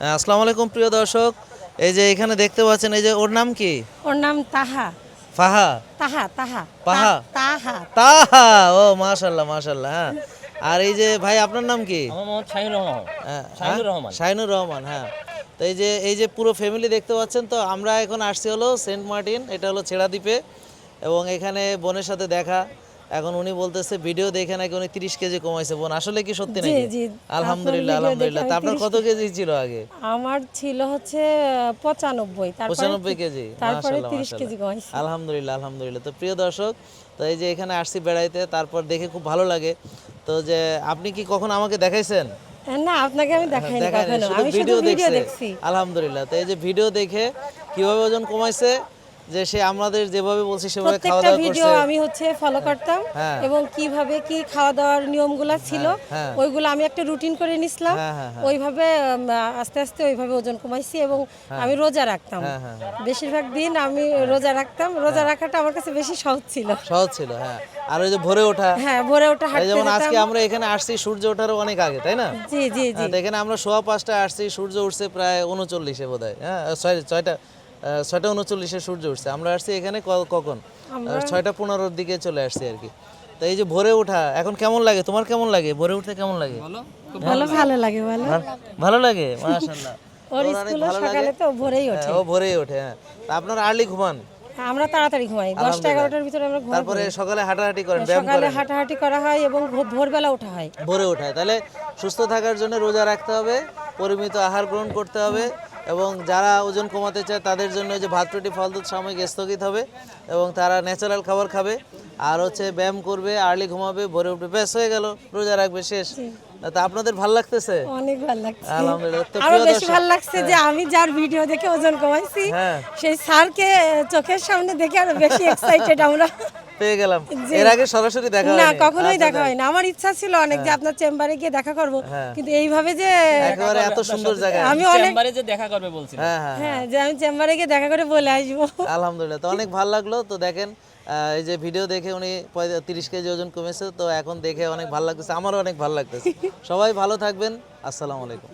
হ্যাঁ, আসসালামু আলাইকুম প্রিয় দর্শক। এই যে এখানে দেখতে পাচ্ছেন এই যে ওর নাম কি? ওর নাম তাহা। ফাহা? তাহা তাহা। পাহা? তাহা। তাহা? ও মাশাল্লাহ মাশাল্লাহ হ্যাঁ। আর এই যে ভাই আপনার নাম কি? আমার মোহাম্মদ শাহিনুর রহমান। হ্যাঁ, শাহিনুর হ্যাঁ? রহমান। শাহিনুর রহমান হ্যাঁ। তো এই যে এই যে পুরো ফ্যামিলি দেখতে পাচ্ছেন তো আমরা এখন আসছি হলো সেন্ট মার্টিন এটা হলো ছেড়া দ্বীপে এবং এখানে বোনের সাথে দেখা। এখন উনি বলতেছে ভিডিও দেখে নাকি উনি তিরিশ কেজি কমাইছে বোন। আসলে কি সত্যি নাকি? আলহামদুলিল্লাহ আলহামদুলিল্লাহ। তা আপনার কত কেজি ছিল আগে? আমার ছিল হচ্ছে পঁচানব্বই। তারপরে পঁচানব্বই কেজি? তারপরে কমাইছি। আলহামদুলিল্লাহ আলহামদুলিল্লাহ। তো প্রিয় দর্শক তো এই যে এখানে আসছি বেড়াইতে তারপর দেখে খুব ভালো লাগে। তো যে আপনি কি কখন আমাকে দেখাইছেন? না আপনাকে আমি দেখাইনি কখনো। আমি শুধু ভিডিও ভিডিও দেখছি। আলহামদুলিল্লাহ। তো এই যে ভিডিও দেখে কীভাবে ওজন কমাইছে যে সে আমাদের যেভাবে বলছি সেভাবে খাওয়া প্রত্যেকটা দাওয়া ভিডিও আমি হচ্ছে ফলো করতাম হ্যাঁ। এবং কীভাবে কি খাওয়া দাওয়ার নিয়মগুলো ছিল হ্যাঁ। ওইগুলো আমি একটা রুটিন করে নিছিলাম। হ্যাঁ, হ্যাঁ, হ্যাঁ। ওইভাবে আস্তে আস্তে ওইভাবে ওজন কমাইছি এবং আমি রোজা রাখতাম। হ্যাঁ, হ্যাঁ, বেশিরভাগ দিন আমি রোজা রাখতাম। রোজা রাখাটা আমার কাছে বেশি সহজ ছিল। সহজ ছিল হ্যাঁ। আর ওই যে ভোরে ওঠা হ্যাঁ ভোরে ওঠা হাঁটতে যেমন আজকে আমরা এখানে আসছি সূর্য ওঠারও অনেক আগে তাই না? জি জি জি। হ্যাঁ, এখানে আমরা সোয়া পাঁচটা আসছি সূর্য উঠছে প্রায় উনচল্লিশে বোধ হয় হ্যাঁ ছয়টা ছয়টা উনচল্লিশে সূর্য উঠছে। আমরা আসছি এখানে কখন? ছয়টা পনেরোর দিকে চলে আসছি আর কি। তো এই যে ভোরে ওঠা এখন কেমন লাগে? তোমার কেমন লাগে? ভোরে উঠতে কেমন লাগে? ভালো ভালো লাগে ভালো লাগে? মাশাআল্লাহ। ওর ওর স্কুলে সকালে তো ভোরেই ওঠে। হ্যাঁ, ও ভোরেই ওঠে হ্যাঁ। আপনার আর্লি ঘুমান? আমরা তাড়াতাড়ি ঘুমাই। দশটা এগারোটার ভিতরে আমরা ঘুমাই। তারপরে সকালে হাঁটাহাঁটি করেন সকালে হাঁটাহাঁটি করা হয় এবং ভোরবেলা ওঠা হয়। ভোরে ওঠায় তাহলে সুস্থ থাকার জন্য রোজা রাখতে হবে পরিমিত আহার গ্রহণ করতে হবে এবং যারা ওজন কমাতে চায় তাদের জন্য যে ভাত রুটি ফল দুধ সাময়িক স্থগিত হবে এবং তারা ন্যাচারাল খাবার খাবে। আর হচ্ছে ব্যায়াম করবে আর্লি ঘুমাবে ভোরে উঠবে। ব্যাস হয়ে গেল। রোজা রাখবে শেষ। তা আপনাদের ভালো লাগতেছে? অনেক ভালো লাগছে। আলহামদুলিল্লাহ আরও বেশি ভালো লাগছে যে আমি যার ভিডিও দেখে ওজন কমাইছি হ্যাঁ। সেই স্যারকে চোখের সামনে দেখে আরও বেশি এক্সাইটেড আমরা। পেয়ে গেলাম। এর আগে সরাসরি দেখা না হয়নি। আচ্ছা, কখনোই দেখা হয় না আমার ইচ্ছা ছিল অনেক যে আপনার চেম্বারে গিয়ে দেখা করব হ্যাঁ। কিন্তু এইভাবে যে একেবারে এত সুন্দর জায়গা আমি অনেক চেম্বারে যে দেখা করবে বলছিল হ্যাঁ হ্যাঁ হ্যাঁ যে আমি চেম্বারে গিয়ে দেখা করে বলে আসব। আলহামদুলিল্লাহ। তো অনেক ভালো লাগল। তো দেখেন এই যে ভিডিও দেখে উনি তিরিশ কেজি ওজন কমেছে। তো এখন দেখে অনেক ভালো লাগতেছে। আমারও অনেক ভালো লাগতেছে। সবাই ভালো থাকবেন। আসসালামু আলাইকুম।